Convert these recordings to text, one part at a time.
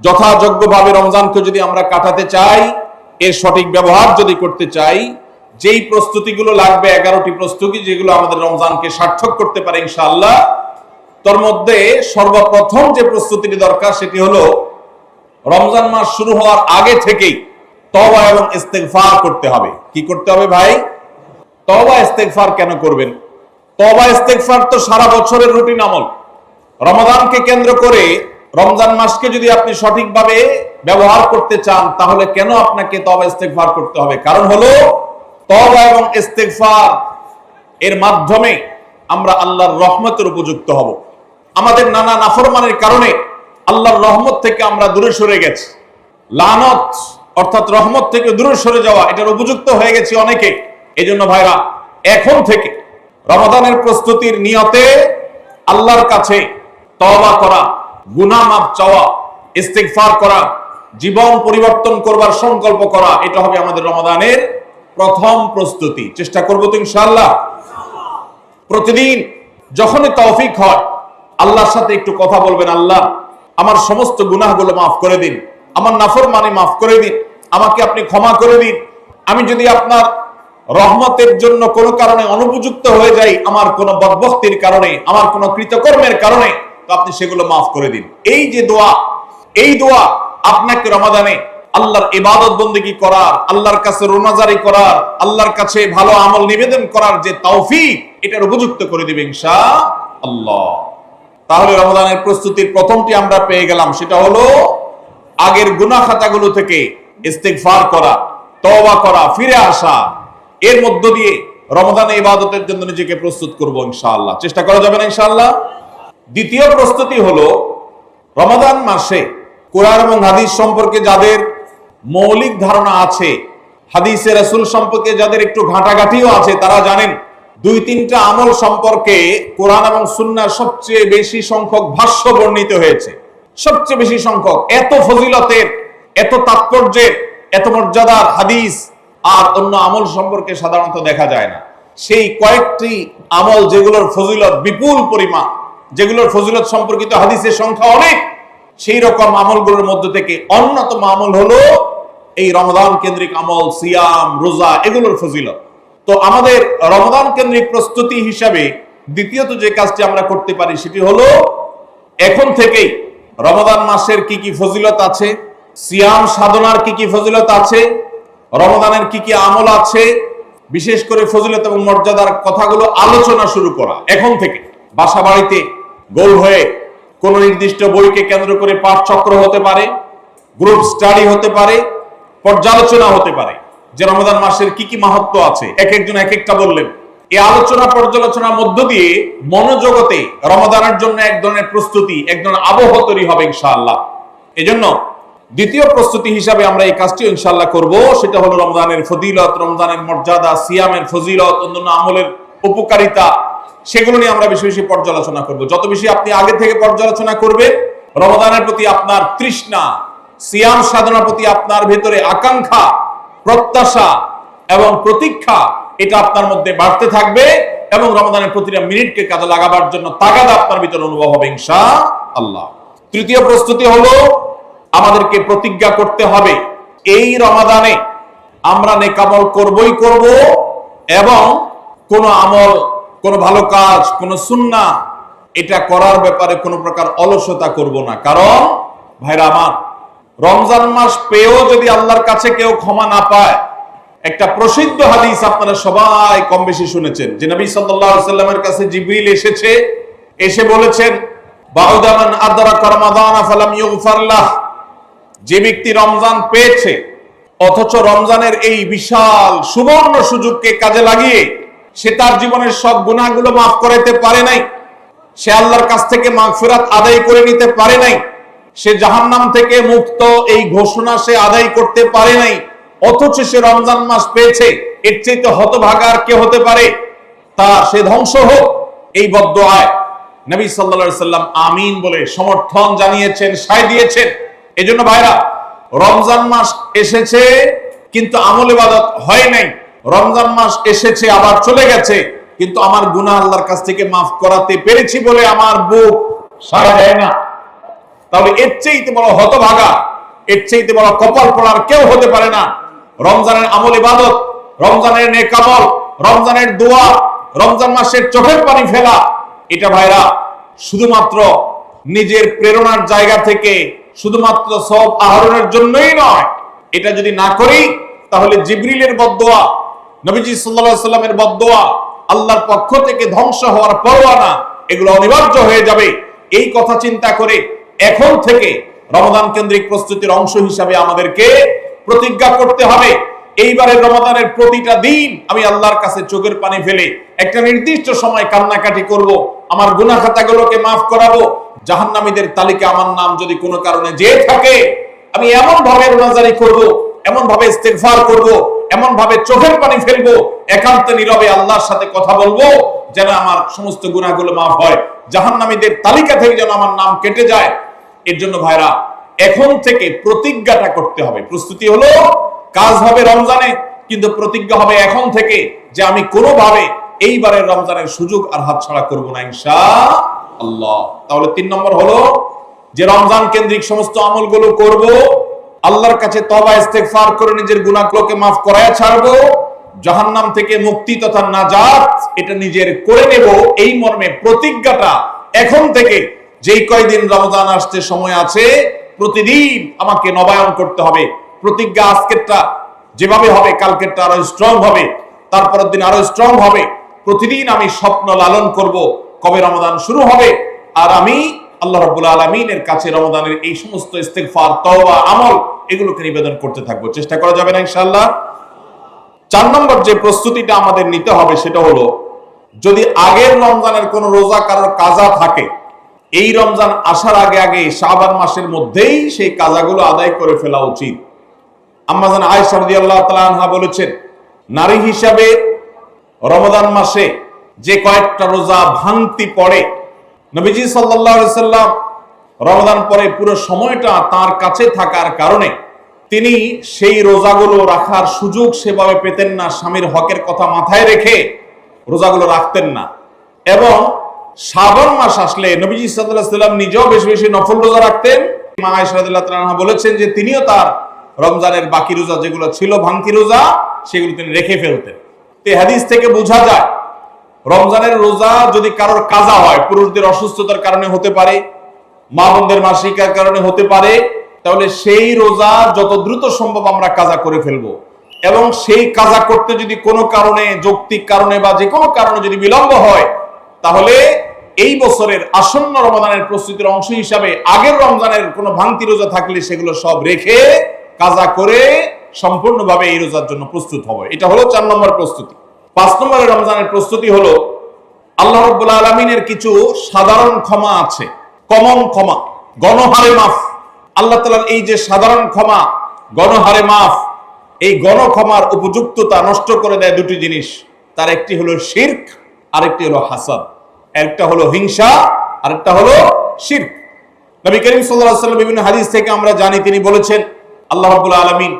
যথাযোগ্যভাবে রমজানকে যদি আমরা কাটাতে চাই, এর সঠিক ব্যবহার যদি করতে চাই, যেই প্রস্তুতিগুলো লাগবে, এগারোটি প্রস্তুতি যেগুলো আমাদের রমজানকে সার্থক করতে পারে ইনশাআল্লাহ, তোর মধ্যে সর্বপ্রথম যে প্রস্তুতিটি দরকার সেটি হলো রমজান মাস শুরু হওয়ার আগে থেকেই তবা এবং ইস্তেগফার করতে হবে। কি করতে হবে ভাই? তবা ইস্তেগফার কেন করবেন? তবা ইস্তেগফার তো সারা বছরের রুটিন আমল। রমাদানকে কেন্দ্র করে রমজান মাসকে যদি আপনি সঠিকভাবে ব্যবহার করতে চান, তাহলে কেন আপনাকে তবা ইস্তেগফার করতে হবে? কারণ হলো তবা এবং ইস্তেগফার এর মাধ্যমে আমরা আল্লাহর রহমতের উপযুক্ত হব। আমাদের নানা নাফরমানের কারণে আল্লাহর রহমত থেকে আমরা দূরে সরে গেছি। লানত, অর্থাৎ রহমত থেকে দূরে সরে যাওয়া, এটার উপযুক্ত হয়ে গেছি অনেকে। এই জন্য ভাইরা, এখন থেকে রমাদানের প্রস্তুতির নিয়তে আল্লাহর কাছে তওবা করা গুনাহ মাফ চাওয়া, ইস্তেগফার করা, জীবন পরিবর্তন করবার সংকল্প করা, এটা হবে আমাদের রমাদানের প্রথম প্রস্তুতি। চেষ্টা করব তো ইনশাআল্লাহ। প্রতিদিন যখনই তৌফিক হয়, আল্লাহর সাথে একটু কথা বলবেন, আল্লাহ আমার সমস্ত গুনাহগুলো মাফ করে দিন, আমার নাফর মানে মাফ করে দিন, আমাকে আপনি ক্ষমা করে দিন। আমি যদি আপনার রহমতের জন্য কোনো কারণে অনুপযুক্ত হয়ে যাই, আমার কোনো বদবক্তির কারণে, আমার কোনো কৃতকর্মের কারণে আপনি সেগুলো মাফ করে দিন। এই যে দোয়া, এই দোয়া আপনাকে রমাদানে আল্লাহর ইবাদত বন্দেগী করার, আল্লাহর কাছে রোনাজারি করার, আল্লাহর কাছে ভালো আমল নিবেদন করার যে তৌফিক, এটার উপযুক্ত করে দিবে ইনশা আল্লাহ তাহলে রমজানের প্রস্তুতির প্রথমটি আমরা পেয়ে গেলাম, সেটা হলো আগের গুনাহ খাতাগুলো থেকে ইস্তেগফার করা, তওবা করা, ফিরে আসা। এর মধ্য দিয়ে রমজানে ইবাদতের জন্য নিজেকে প্রস্তুত করব ইনশাআল্লাহ। চেষ্টা করা যাবে না ইনশাআল্লাহ? দ্বিতীয় প্রস্তুতি হলো রমাদান মাসে কোরআন এবং হাদিস সম্পর্কে যাদের মৌলিক ধারণা আছে হাদিসের রাসূল সম্পর্কে যাদের একটু ঘাটাঘাটিও আছে, তারা জানেন দুই তিনটা আমল সম্পর্কে কোরআন এবং সুন্নার সবচেয়ে বেশি সংখ্যক ভাষ্য বর্ণিত হয়েছে। সবচেয়ে বেশি সংখ্যক, এত ফজিলতের, এত তাৎপর্যের, এত মর্যাদার হাদিস আর অন্য আমল সম্পর্কে সাধারণত দেখা যায় না। সেই কয়েকটি আমল যেগুলোর ফজিলত বিপুল পরিমাণ যেগুলোর ফজিলত সম্পর্কিত হাদিসের সংখ্যা অনেক, সেই রকম আমলগুলোর মধ্য থেকে অন্যতম আমল হলো এই রমদান কেন্দ্রিক আমল, সিয়াম, রোজা, এগুলোর ফজিলত। তো আমাদের রমদান কেন্দ্রিক প্রস্তুতি হিসাবে দ্বিতীয়ত যে কাজটি আমরা করতে পারি সেটি হলো, এখন থেকেই রমদান মাসের কি কি ফজিলত আছে, সিয়াম সাধনার কি কি ফজিলত আছে রমদানের কি কি আমল আছে, বিশেষ করে ফজিলত এবং মর্যাদার কথাগুলো আলোচনা শুরু করা, এখন থেকে। বাসা বাড়িতে গোল হয়ে কোন নির্দিষ্ট বইকে কেন্দ্র করে পাঠ চক্র হতে পারে, গ্রুপ স্টাডি হতে পারে, পর্যালোচনা হতে পারে। যে রমজান মাসের কি কি মাহাত্ম আছে? এক একজন এক একটা বললেন। এই আলোচনা পর্যালোচনার মধ্য দিয়ে মনোজগতে রমজানের জন্য এক ধরনের প্রস্তুতি, এক ধরনের আবহ তৈরি হবে ইনশাআল্লাহ। এজন্য দ্বিতীয় প্রস্তুতি হিসাবে আমরা এই কাজটি ইনশাআল্লাহ করব। সেটা হলো রমজানের ফজিলত, রমজানের মর্যাদা, সিয়ামের ফজিলত, অন্যান্য আমলের উপকারিতা সেগুলো নিয়ে আমরা বেশি বেশি পর্যালোচনা করব। যত বেশি আপনি আগে থেকে পর্যালোচনা করবেন, রমজানের প্রতি আপনার তৃষ্ণা, সিয়াম সাধনার প্রতি আপনার ভেতরে আকাঙ্ক্ষা, প্রত্যাশা এবং প্রতীক্ষা, এটা আপনার মধ্যে বাড়তে থাকবে এবং রমজানের প্রতিটা মিনিটকে কাজে লাগাবার জন্য তাগাদ আপনার ভিতরে অনুভব হবে ইনশা আল্লাহ তৃতীয় প্রস্তুতি হলো, আমাদেরকে প্রতিজ্ঞা করতে হবে, এই রমাদানে আমরা নেকামল করবই করব এবং কোন আমল কোন ভালো কাজ, কোন সুন্না, এটা করার ব্যাপারে কোনো প্রকার অলসতা করব না। কারণ, ভাইরা আমার, রমজান মাস পেয়েও যদি আল্লাহর কাছে কেউ ক্ষমা না পায়, একটা প্রসিদ্ধ হাদিস আপনারা সবাই কম বেশি শুনেছেন, যে নবী সাল্লাল্লাহু আলাইহি সাল্লামের কাছে জিবরিল এসেছে, এসে বলেছেন বাউদামান আদরা রমাদান ফালাম ইউগফারলাহ। যে ব্যক্তি রমজান পেয়েছে, অথচ রমজানের এই বিশাল সুবর্ণ সুযোগকে কাজে লাগিয়ে সে তার জীবনের সব গুণাগুলো মাফ করাইতে পারে নাই। সে আল্লাহর কাছ থেকে মাগফিরাত আদায় করে নিতে পারে নাই। সে জাহান্নাম থেকে মুক্ত এই ঘোষণা সে আদায় করতে পারে নাই। অথচ সে রমজান মাস পেয়েছে, এর চাইতে হতভাগার কে হতে পারে? তা সে ধ্বংস হোক, এই বদ্ধ আয় নবী সাল্লা সাল্লাম আমিন বলে সমর্থন জানিয়েছেন, সায় দিয়েছেন। এজন্য ভাইরা, রমজান মাস এসেছে, কিন্তু আমল ইবাদত হয় নাই। রমজান মাস এসেছে, আবার চলে গেছে। কিন্তু আমার গুনাহ আল্লাহর কাছ থেকে মাফ করাতে পেরেছি বলে আমার বুক সারা দেয় না। তাহলে এর চেয়েতে বড় হতভাগা, এর চেয়েতে বড় কপাল পড়ার কেউ হতে পারে না। রমজানের আমল ইবাদত, রমজানের নেকামল রমজানের দোয়া, রমজান মাসের চোখের পানি ফেলা, এটা ভাইরা শুধুমাত্র নিজের প্রেরণার জায়গা থেকে শুধুমাত্র সব আহরণের জন্যই নয়। এটা যদি না করি, তাহলে জিবরিলের বদোয়া নবীজি সাল্লাল্লাহু সাল্লামের বদোয়া আল্লাহর পক্ষ থেকে ধ্বংস হওয়ার পরোয়ানা, এগুলো অনিবার্য হয়ে যাবে। এই কথা চিন্তা করে এখন থেকে রমদান কেন্দ্রিক প্রস্তুতির অংশ হিসাবে আমাদেরকে প্রতিজ্ঞা করতে হবে। এইবারে রমাদানের প্রতিটা দিন আমি আল্লাহর কাছে চোখের পানি ফেলে একটা নির্দিষ্ট সময় কান্নাকাটি করব, আমার গুনাহ খাতাগুলোকে মাফ করাবো, জাহান্নামীদের তালিকা আমার নাম যদি কোনো কারণে যে থাকে, আমি এমন ভাবে রোনাজারি করব এমন ভাবে ইস্তেগফার করব এমন ভাবে চোখের পানি ফেলব, একান্ত নীরবে আল্লাহর সাথে কথা বলব, যেন আমার সমস্ত গুনাহগুলো মাফ হয়। জাহান্নামীদের তালিকা থেকে যেন আমার নাম কেটে যায়। এর জন্য ভাইরা, এখন থেকে প্রতিজ্ঞাটা করতে হবে। প্রস্তুতি হলো, কাজ হবে রমজানে, কিন্তু প্রতিজ্ঞা হবে এখন থেকে যে আমি কোনোভাবে এইবারের রমজানের সুযোগ আর হাতছাড়া করব না ইনশা আল্লাহ তাহলে তিন নম্বর হলো, যে রমজান কেন্দ্রিক সমস্ত আমলগুলো করব আল্লাহর কাছে তবা ইস্তেগফার করে নিজের গুনাহগুলোকে মাফ করায় ছাড়বো, জাহান্নাম থেকে মুক্তি তথা নাজাত এটা নিজের করে নেব। এই মর্মে প্রতিজ্ঞাটা এখন থেকে, যেই কয়দিন রমজান আসতে সময় আছে, প্রতিদিন আমাকে নবায়ন করতে হবে। প্রতিজ্ঞা আজকেরটা যেভাবে হবে, কালকেরটা আরও স্ট্রং হবে, তারপরের দিন আরও স্ট্রং হবে। প্রতিদিন আমি স্বপ্ন লালন করব, কবে রমদান শুরু হবে, আর আমি আল্লাহ রাব্বুল আলামিনের কাছে রমদানের এই সমস্ত ইস্তেগফার, তওবা, আমল এগুলোকে নিবেদন করতে থাকব। চেষ্টা করা যাবে না ইনশাআল্লাহ? চার নম্বর যে প্রস্তুতিটা আমাদের নিতে হবে সেটা হলো, যদি আগের রমজানের কোন রোজা কারোর কাজা থাকে, এই রমজান আসার আগে আগে শাবান মাসের মধ্যেই সেই কাজাগুলো আদায় করে ফেলা উচিত। আম্মাজান আয়েশা রাদিয়াল্লাহু তাআলা আনহা বলেছেন, নারী হিসাবে রমজান মাসে যে কয়েকটা রোজা ভাঙতি পড়ে নবীজি সাল্লাম রমজান পরে পুরো সময়টা তার কাছে থাকার কারণে তিনি সেই রোজাগুলো রাখার সুযোগ সেভাবে পেতেন না, স্বামীর হকের কথা মাথায় রেখে রোজাগুলো রাখতেন না। এবং শ্রাবণ মাস আসলে নবীজি সাল্লাম নিজেও বেশি বেশি নফল রোজা রাখতেন। মা তাআলা বলেছেন যে তিনিও তার রমজানের বাকি রোজা যেগুলো ছিল ভাঙতি রোজা, সেগুলো তিনি রেখে ফেলতেন। হাদিস থেকে বোঝা যায় রমজানের রোজা যদি কারোর কাজা হয়, পুরুষদের অসুস্থতার কারণে হতে পারে, মা বোনদের মাসিকার কারণে হতে পারে, তাহলে সেই রোজা যত দ্রুত সম্ভব আমরা কাজা করে ফেলব। এবং সেই কাজা করতে যদি কোনো কারণে, যৌক্তিক কারণে বা যে কোনো কারণে যদি বিলম্ব হয়, তাহলে এই বছরের আসন্ন রমজানের প্রস্তুতির অংশ হিসাবে আগের রমজানের কোনো ভাঙতি রোজা থাকলে সেগুলো সব রেখে কাজা করে সম্পূর্ণভাবে এই রোজার জন্য প্রস্তুত হবে। এটা হলো চার নম্বর প্রস্তুতি। পাঁচ নম্বরের রমজানের প্রস্তুতি হলো, আল্লাহ রব্বুল আলমিনের কিছু সাধারণ ক্ষমা আছে। কমন ক্ষমা, গণহারে মাফ। আল্লাহ তালার এই যে সাধারণ ক্ষমা, গণহারে মাফ, এই গণক্ষমার উপযুক্ততা নষ্ট করে দেয় দুটি জিনিস। তার একটি হলো শির্ক, আরেকটি হলো হাসাদ। একটা হলো হিংসা, আরেকটা হলো শির্ক। নবী করিম সাল্লাল্লাহু আলাইহি ওয়াসাল্লাম বিভিন্ন হাদিস থেকে আমরা জানি, তিনি বলেছেন, আল্লাহ রাব্বুল আলামিন,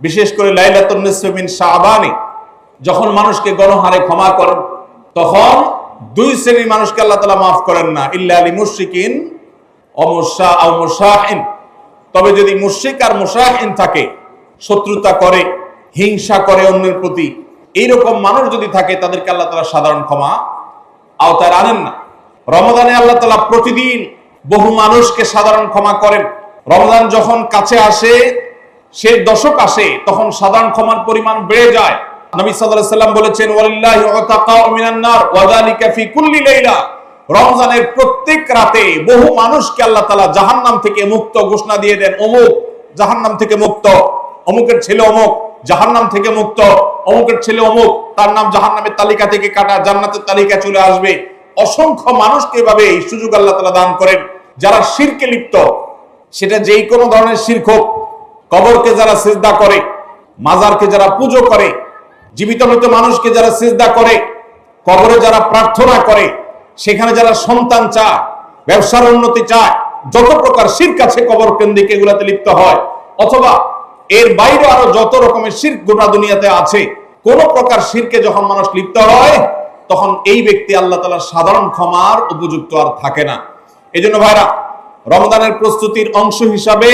বিশেষ করে লাইলাতুন নিসফ মিন শাবানে যখন মানুষকে গণহারে ক্ষমা করেন তখন দুই শ্রেণির মানুষকে আল্লাহ তাআলা মাফ করেন না। ইল্লা আলী মুশরিকিন অমুসা অমুসাহিন তবে যদি মুশরিক আর মুসাহিন থাকে, শত্রুতা করে, হিংসা করে অন্যের প্রতি, এইরকম মানুষ যদি থাকে, তাদেরকে আল্লাহ তাআলা সাধারণ ক্ষমা আওতায় আনেন না। রমজানে আল্লাহ তাআলা প্রতিদিন বহু মানুষকে সাধারণ ক্ষমা করেন। রমজান যখন কাছে আসে, সে দশক আসে, তখন সাধারণ ক্ষমার পরিমাণ বেড়ে যায়। নবী সাল্লাল্লাহু সাল্লাম বলেছেন, ওয়ালিল্লাহি উতাকাউ মিনান নার ওয়া ফি কুল্লি লাইলা। রমজানের প্রত্যেক রাতে বহু মানুষকে আল্লাহ তাআলা জাহান্নাম থেকে মুক্ত ঘোষণা দিয়ে দেন, অমুক জাহান্নাম থেকে মুক্ত, অমুকের ছেলে অমুক জাহান্নাম থেকে মুক্ত, অমুকের ছেলে অমুক, তার নাম জাহান্নামের তালিকা থেকে কাটা, জান্নাতের তালিকা চলে আসবে। অসংখ্য মানুষকে এভাবে এই সুযোগ আল্লাহ তাআলা দান করেন, যারা শিরকে লিপ্ত। সেটা যেই কোনো ধরনের শিরক কবরকে যারা সিজদা করে, মাজারকে যারা পুজো করে জীবিত মৃত মানুষকে যারা সিজদা করে, কবরে যারা প্রার্থনা করে, সেখানে যারা সন্তান চায়, ব্যবসার উন্নতি চায়, যত প্রকার শির্ক আছে কবর কেন্দ্রিক এগুলাতে লিপ্ত হয়, অথবা এর বাইরে আরও যত রকমের শির্ক গোটা দুনিয়াতে আছে, কোন প্রকার শিরকে যখন মানুষ লিপ্ত হয়, তখন এই ব্যক্তি আল্লাহ তালার সাধারণ ক্ষমার উপযুক্ত আর থাকে না। এই জন্য ভাইরা রমদানের প্রস্তুতির অংশ হিসাবে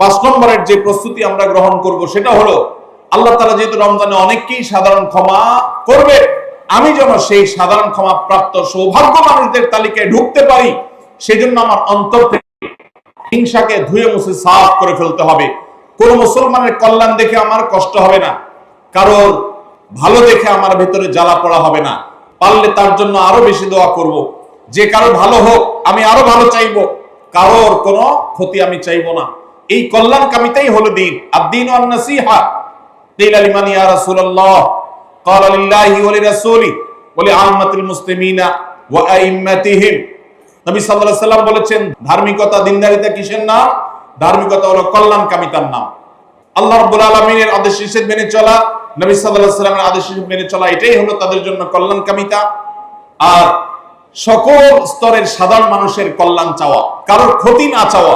পাঁচ নম্বরের যে প্রস্তুতি আমরা গ্রহণ করব সেটা হলো আল্লাহ তালা যেহেতু রমজানে অনেককেই সাধারণ ক্ষমা করবে, আমি যেন সেই সাধারণ ক্ষমা প্রাপ্ত সৌভাগ্য মানুষদের তালিকায় ঢুকতে পারি, সেজন্য আমার অন্তর থেকে হিংসাকে ধুয়ে মুছে সাফ করে ফেলতে হবে। কোন মুসলমানের কল্যাণ দেখে আমার কষ্ট হবে না, কারোর ভালো দেখে আমার ভেতরে জ্বালা পড়া হবে না। পারলে তার জন্য আরও বেশি দোয়া করব। যে কারও ভালো হোক, আমি আরও ভালো চাইব, কারোর কোনো ক্ষতি আমি চাইব না। এই কল্যাণ কামিতাই হলো দিন আর দিন নাসিহা قيل لمن يا رسول الله قال لله ولرسوله ولعامة المسلمين وأئمتهم নবী সাল্লাল্লাহু আলাইহি সাল্লাম বলেছেন ধার্মিকতা দিনদারিতা কিসের নাম ধার্মিকতা হলো কল্যাণ কামিতার নাম আল্লাহ রাব্বুল আলামিনের আদেশ নিষেধ মেনে চলা নবী সাল্লাল্লাহু আলাইহি সাল্লামের আদেশ নিষেধ মেনে চলা এটাই হলো তাদের জন্য কল্যাণ কামিতা আর সকল স্তরের সাধারণ মানুষের কল্যাণ চাওয়া কারোর ক্ষতি না চাওয়া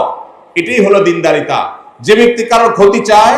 এটাই হলো দিনদারিতা যে ব্যক্তি কারোর ক্ষতি চায়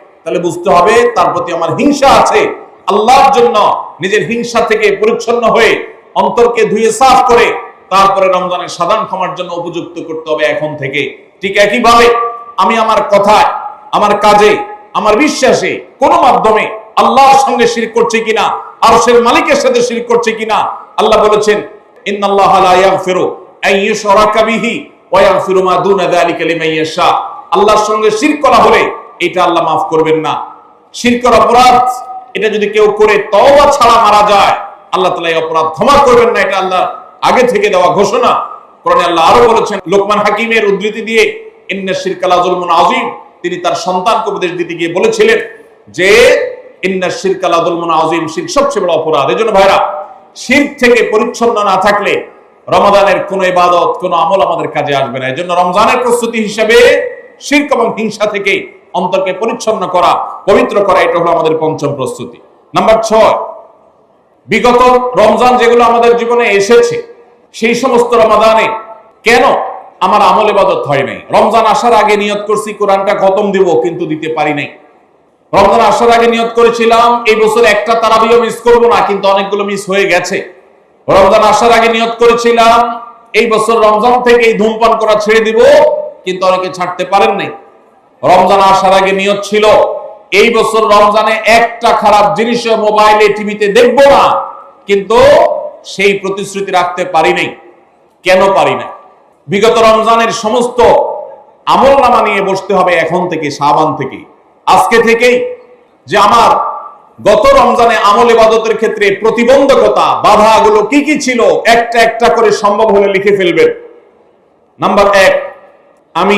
তাহলে বুঝতে হবে তার প্রতি আমার হিংসা আছে। আল্লাহর জন্য নিজের হিংসা থেকে পরিচ্ছন্ন হয়ে অন্তরকে ধুয়ে সাফ করে তারপরে রমজানের সাধারণ ক্ষমার জন্য উপযুক্ত করতে হবে এখন থেকে। ঠিক একইভাবে আমি আমার কথায়, আমার কাজে, আমার বিশ্বাসে কোন মাধ্যমে আল্লাহর সঙ্গে শির করছে কিনা আর সে মালিকের সাথে শির করছে কিনা, আল্লাহ বলেছেন আল্লাহর সঙ্গে শির করা হলে এটা আল্লাহ মাফ করবেন না। শিরকের অপরাধ, এটা যদি কেউ করে, তওবা ছাড়া মারা যায়, আল্লাহ তাআলা এই অপরাধ ক্ষমা করবেন না, এটা আল্লাহ আগে থেকে দেওয়া ঘোষণা। কোরআনে আল্লাহ আরও বলেছেন, লোকমান হাকিমের উদ্ধৃতি দিয়ে, ইন্না শিরকালা যুলমুন আযীম, তিনি তার সন্তানকে উপদেশ দিতে গিয়ে বলেছিলেন যে, ইন্না শিরকালা যুলমুন আযীম, শিরক সবচেয়ে বড় অপরাধ। এজন্য ভাইরা, শিরক থেকে পরিচ্ছন্ন না থাকলে রমাদানের কোনো ইবাদত, কোনো আমল আমাদের কাজে আসবে না। এজন্য রমজানের প্রস্তুতি হিসেবে শিরক এবং হিংসা থেকে অন্তরকে পরিচ্ছন্ন করা, পবিত্র করা, এটা হলো আমাদের পঞ্চম প্রস্তুতি। নাম্বার ছয়, বিগত রমজান যেগুলো আমাদের জীবনে এসেছে, সেই সমস্ত রমাদানে কেন আমার আমল ইবাদত হয় নাই? রমজান আসার আগে নিয়ত করছি, কোরআনটা খতম দিব, কিন্তু দিতে পারি নাই। রমজান আসার আগে নিয়ত করেছিলাম, এই বছর একটা তারাবিও মিস করব না, কিন্তু অনেকগুলো মিস হয়ে গেছে। রমজান আসার আগে নিয়ত করেছিলাম, এই বছর রমজান থেকে এই ধূমপান করা ছেড়ে দিব, কিন্তু অনেকে ছাড়তে পারেন নাই। রমজান আসার আগে নিয়ত ছিল, এই বছর রমজানে একটা খারাপ জিনিস মোবাইলে, টিভিতে দেখব না। কিন্তু সেই প্রতিশ্রুতি রাখতে পারি নাই। কেন পারি না বিগত রমজানের সমস্ত আমল নামা নিয়ে বসতে হবে এখন থেকে সাবান থেকে। আজকে থেকেই যে আমার গত রমজানে আমল ইবাদতের ক্ষেত্রে প্রতিবন্ধকতা, বাধাগুলো কি কি ছিল, একটা একটা করে সম্ভব হলে লিখে ফেলবেন। নাম্বার এক, আমি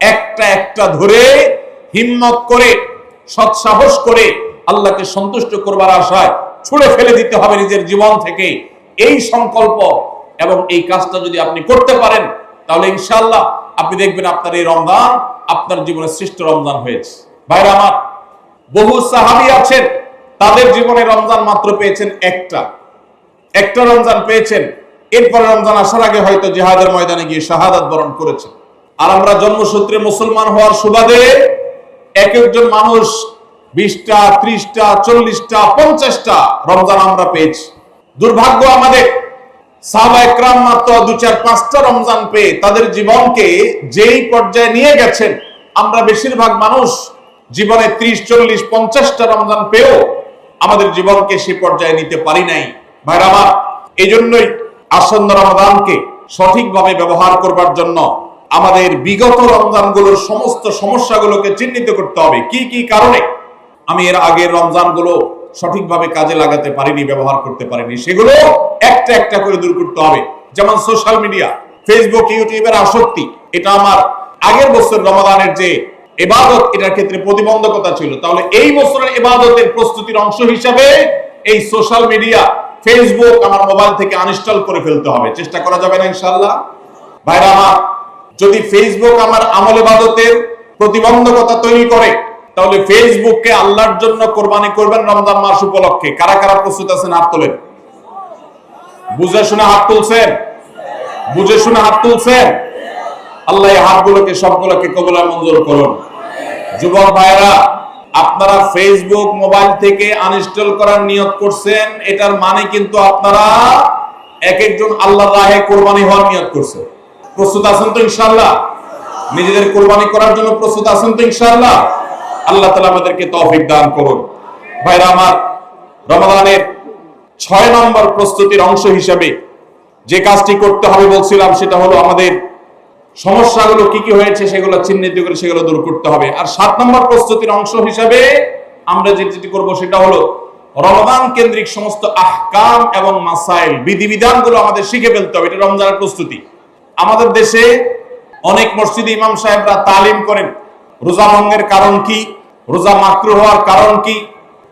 একটা একটা ধরে হিম্মত করে, সৎসাহস করে আল্লাহকে সন্তুষ্ট করবার আশায় ছুড়ে ফেলে দিতে হবে নিজের জীবন থেকে। এই সংকল্প এবং এই কাজটা যদি আপনি করতে পারেন, তাহলে ইনশাআল্লাহ আপনি দেখবেন আপনার এই রমজান আপনার জীবনে শ্রেষ্ঠ রমজান হয়েছে। ভাইরা আমার, বহু সাহাবি আছেন, তাদের জীবনে রমজান মাত্র পেয়েছেন একটা। একটা রমজান পেয়েছেন, এরপরে রমজান আসার আগে হয়তো জিহাদের ময়দানে গিয়ে শাহাদাত বরণ করেছেন। আর আমরা জন্মসূত্রে মুসলমান হওয়ার সুবাদে এক একজন মানুষ বিশটা, ত্রিশটা, চল্লিশটা, পঞ্চাশটা রমজান আমরা পেয়েছি। দুর্ভাগ্য আমাদের সাহাবা একরাম মাত্র দু চার, পাঁচটা রমজান পেয়ে তাদের জীবনকে যেই পর্যায়ে নিয়ে গেছেন, আমরা বেশিরভাগ মানুষ জীবনে ত্রিশ, চল্লিশ, পঞ্চাশটা রমজান পেয়েও আমাদের জীবনকে সে পর্যায়ে নিতে পারি নাই। ভাইরা আমার এই জন্যই আসন্ন রমজানকে সঠিকভাবে ব্যবহার করবার জন্য আমাদের বিগত রমজানগুলোর সমস্ত সমস্যাগুলোকে চিহ্নিত করতে হবে। কি কি কারণে? আমি এর আগের রমজানগুলো সঠিকভাবে কাজে লাগাতে পারিনি, ব্যবহার করতে পারিনি। সেগুলো একটা একটা করে দূর করতে হবে। যেমন সোশ্যাল মিডিয়া ফেসবুক ইউটিউবের আসক্তি, এটা আমার আগের বছর রমাদানের যে এবাদত, এটার ক্ষেত্রে প্রতিবন্ধকতা ছিল। তাহলে এই বছরের এবাদতের প্রস্তুতির অংশ হিসাবে এই সোশ্যাল মিডিয়া ফেসবুক আমার মোবাইল থেকে আনইনস্টল করে ফেলতে হবে। চেষ্টা করা যাবে না ইনশাল্লাহ ভাইরা আমার যদি ফেসবুক আমার আমল ইবাদতের প্রতিবন্ধকতা তৈরি করে, তাহলে ফেসবুককে আল্লাহর জন্য কোরবানি করবেন রমজান মাস উপলক্ষে। কারা কারা প্রস্তুত আছেন হাত তোলেন? বুঝে শুনে হাত তুলছেন? বুঝে শুনে হাত তুলছেন? আল্লাহ এই হাতগুলোকে সবগুলোকে কবুলা মঞ্জুর করুন। যুবক ভাইরা আপনারা ফেসবুক মোবাইল থেকে আনইনস্টল করার নিয়ত করছেন, এটার মানে কিন্তু আপনারা এক একজন আল্লাহ রাহে কোরবানি হওয়ার নিয়ত করছে প্রস্তুত আছেন তো ইনশাআল্লাহ? নিজেদের কোরবানি করার জন্য প্রস্তুত আছেন তো ইনশাআল্লাহ? আল্লাহ তাআলা আমাদেরকে তৌফিক দান করুন। ভাইরা আমার, রমাদানের ছয় নম্বর প্রস্তুতির অংশ হিসেবে যে কাজটি করতে হবে বলছিলাম, সেটা হলো আমাদের সমস্যাগুলো কি কি হয়েছে সেগুলো চিহ্নিত করে সেগুলো দূর করতে হবে। আর সাত নম্বর প্রস্তুতির অংশ হিসাবে আমরা যেটি করব সেটা হলো রমজান কেন্দ্রিক সমস্ত আহকাম এবং মাসাইল বিধিবিধানগুলো আমাদের শিখে ফেলতে হবে। এটা রমজানের প্রস্তুতি। আমাদের দেশে অনেক মসজিদে ইমাম সাহেবরা তালিম করেন। রোজা ভঙ্গের কারণ কি? রোজা মাকরু হওয়ার কারণ কি?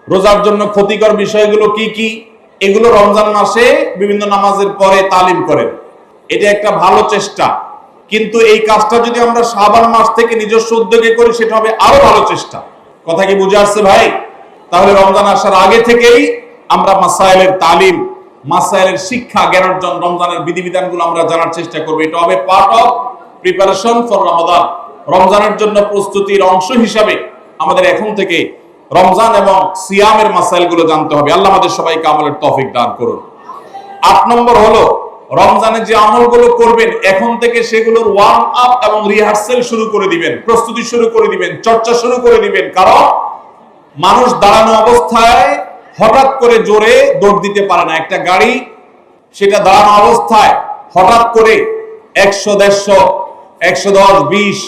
রোজার জন্য ক্ষতিকর বিষয়গুলো কি কি? এগুলো রমজান মাসে বিভিন্ন নামাজের পরে তালিম করেন। এটা একটা ভালো চেষ্টা। কিন্তু এই কাজটা যদি আমরা সাবান মাস থেকে নিজস্ব উদ্যোগে করি, সেটা হবে আরও ভালো চেষ্টা। কথা কি বুঝে আসছে ভাই? তাহলে রমজান আসার আগে থেকেই আমরা মাসাইলের তালিম মাসাইলের শিক্ষা, জ্ঞান অর্জন, রমজানের বিধিবিধানগুলো আমরা জানার চেষ্টা করব। এটা হবে part of preparation for Ramadan রমজানের জন্য প্রস্তুতির অংশ হিসাবে আমাদের এখন থেকে রমজান এবং সিয়ামের মাসাইলগুলো জানতে হবে। আল্লাহ আমাদের সবাইকে আমলের তৌফিক দান করুন। আট নম্বর হলো, রমজানে যে আমলগুলো করবেন, এখন থেকে সেগুলোর ওয়ার্ম আপ এবং রিহার্সেল শুরু করে দিবেন, প্রস্তুতি শুরু করে দিবেন, চর্চা শুরু করে দিবেন। কারণ মানুষ দাঁড়ানো অবস্থায় হঠাৎ করে জোরে দৌড় দিতে পারে না। একটা গাড়ি সেটা দাঁড়ানো অবস্থায় হঠাৎ করে একশো, দেড়শো, একশো দশ, বিশ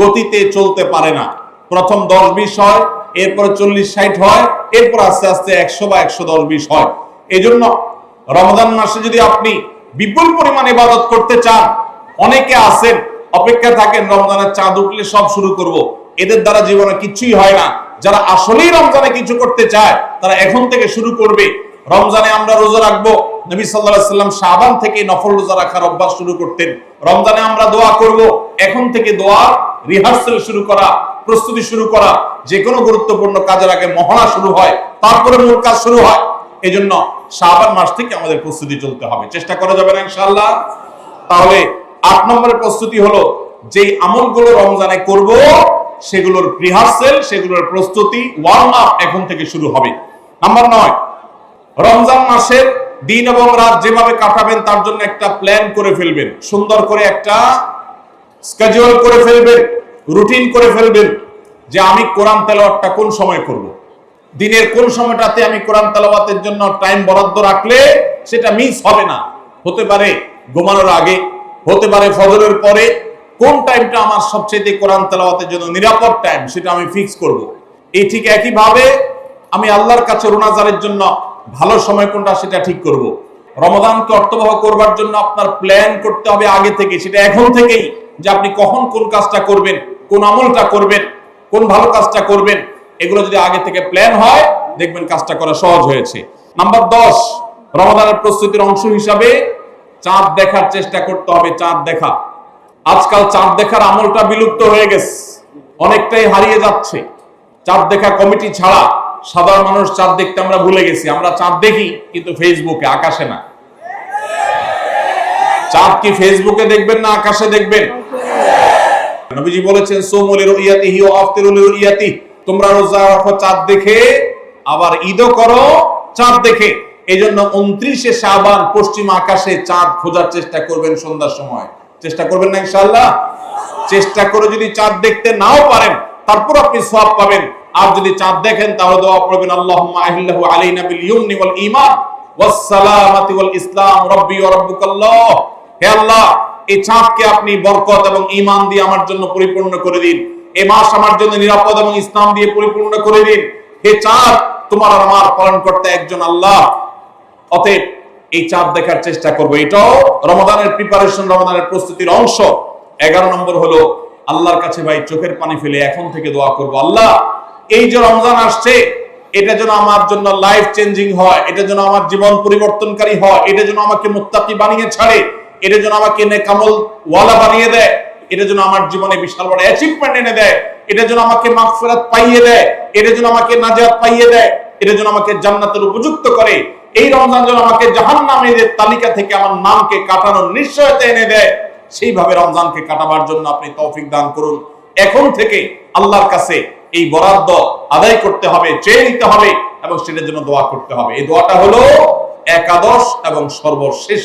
গতিতে চলতে পারে না। প্রথম দশ, বিশ হয়, এরপরে চল্লিশ, ষাট হয়, এরপর আস্তে আস্তে একশো বা একশো দশ, বিশ হয়। এই জন্য রমজান মাসে যদি আপনি বিপুল পরিমাণ ইবাদত করতে চান, অনেকে আছেন অপেক্ষা থাকেন, রমজানের চাঁদ উঠলে সব শুরু করব। এদের দ্বারা জীবনে কিছুই হয় না। যারা আসলেই রমজানে কিছু করতে চায়, তারা এখন থেকে শুরু করবে। রমজানে আমরা রোজা রাখব। নবী সাল্লাহ সাল্লাম শাবান থেকে নফল রোজা রাখার অভ্যাস শুরু করতেন। রমজানে আমরা দোয়া করব। এখন থেকে দোয়া, রিহার্সেল শুরু করা, প্রস্তুতি শুরু করা, যে কোনো গুরুত্বপূর্ণ কাজের আগে মহড়া শুরু হয়, তারপরে মূল কাজ শুরু হয়। এই জন্য শাবান মাস থেকে আমাদের প্রস্তুতি চলতে হবে। চেষ্টা করা যাবে না ইনশাআল্লাহ? তাহলে আট নম্বরের প্রস্তুতি হলো যে আমলগুলো রমজানে করব সেগুলোর রিহার্সেল সেগুলোর প্রস্তুতি ওয়ার্ম আপ এখন থেকে শুরু হবে। নাম্বার নয়, রমজান মাসের দিন এবং রাত যেভাবে কাটাবেন, তার জন্য একটা প্ল্যান করে ফেলবেন। সুন্দর করে একটা স্কেজুয়াল করে ফেলবেন রুটিন করে ফেলবেন যে আমি কোরআন তেলাওয়াতটা কোন সময় করব। দিনের কোন সময়টাতে আমি কোরআন তেলাওয়াতের জন্য টাইম বরাদ্দ রাখলে সেটা মিস হবে না। হতে পারে ঘুমানোর আগে, হতে পারে ফজরের পরে কোন টাইমটা আমার সবচেয়ে কোরআন তেলাওয়াতের জন্য নিরাপদ টাইম সেটা আমি ফিক্স করব। এই ঠিক একইভাবে আমি আল্লাহর কাছে রোনাজারের জন্য ভালো সময় কোনটা সেটা ঠিক করব। রমদানকে অর্থবহ করবার জন্য আপনার প্ল্যান করতে হবে আগে থেকে, সেটা এখন থেকেই যে আপনি কখন কোন কাজটা করবেন, কোন আমলটা করবেন, কোন ভালো কাজটা করবেন, এগুলো যদি আগে থেকে প্ল্যান হয়, দেখবেন কাজটা করা সহজ হয়েছে নাম্বার দশ রমাদানের প্রস্তুতির অংশ হিসাবে চাঁদ দেখার চেষ্টা করতে হবে, চাঁদ দেখা আজকাল চাঁদ দেখার আমলটা বিলুপ্ত হয়ে গেছে। অনেকটাই হারিয়ে যাচ্ছে। চাঁদ দেখা কমিটি ছাড়া সাধারণ মানুষ চাঁদ দেখতে আমরা ভুলে গেছি। আমরা চাঁদ দেখি, কিন্তু ফেসবুকে আকাশে না। চাঁদ কি ফেসবুকে দেখবেন না আকাশে দেখবেন? নবীজি বলেছেন সোমুলের ইয়াতিহি ও আফতিরুলের ইয়াতি তোমরা রোজা রাখো চাঁদ দেখে, আবার ঈদও করো চাঁদ দেখে। এই জন্য উনত্রিশে শাবান পশ্চিম আকাশে চাঁদ খোঁজার চেষ্টা করবেন সন্ধ্যার সময়। চেষ্টা করবেন না ইনশাআল্লাহ। চেষ্টা করে যদি চাঁদ দেখতে নাও পারেন, তারপর আপনি সওয়াব পাবেন। আর যদি চাঁদ দেখেন, তাহলে দোয়া করবেন, আল্লাহুম্মা আহিল্লাহু আলাইনা বিল ইউমনি ওয়াল ঈমান ওয়াস সালামাতি ওয়াল ইসলাম, রব্বি ওয়া রাব্বুকাল্লাহ। হে আল্লাহ, এই চাঁদকে আপনি বরকত এবং ঈমান দিয়ে আমার জন্য পরিপূর্ণ করে দিন। এ মাস আমার জন্য নিরাপদ এবং ইসলাম দিয়ে পরিপূর্ণ করে দিন। হে চাঁদ, তোমার আর আমার পালন করতে একজন আল্লাহ। অতএব এই চাঁদ দেখার চেষ্টা করব। এটাও রমাদানের প্রিপারেশন রমাদানের প্রস্তুতির অংশ। এগারো নম্বর হলো, আল্লাহর কাছে ভাই চোখের পানি ফেলে এখন থেকে দোয়া করব। আল্লাহ, এই যে রমজান আসছে, এটা যেন আমার জন্য লাইফ চেঞ্জিং হয়, এটা যেন আমার জীবন পরিবর্তনকারী হয়, এটা যেন আমাকে মুত্তাকি বানিয়ে ছাড়ে, এটা যেন আমাকে নেকামল ওয়ালা বানিয়ে দেয়, এটা যেন আমার জীবনে বিশাল বড় অ্যাচিভমেন্ট এনে দেয়, এটা যেন আমাকে মাগফিরাত পাইয়ে দেয়, এটা যেন আমাকে নাজাত পাইয়ে দেয়, এটা যেন আমাকে জান্নাতের উপযুক্ত করে এই রমজান যেন আমাকে জাহান জাহান্নামীদের তালিকা থেকে আমার নামকে কাটানোর নিশ্চয়তা এনে দেয়, সেইভাবে রমজানকে কাটাবার জন্য আপনি তৌফিক দান করুন। এখন থেকে আল্লাহর কাছে এই বরাদ্দ আদায় করতে হবে, চেয়ে নিতে হবে এবং সেটার জন্য দোয়া করতে হবে। এই দোয়াটা হলো একাদশ এবং সর্বশেষ।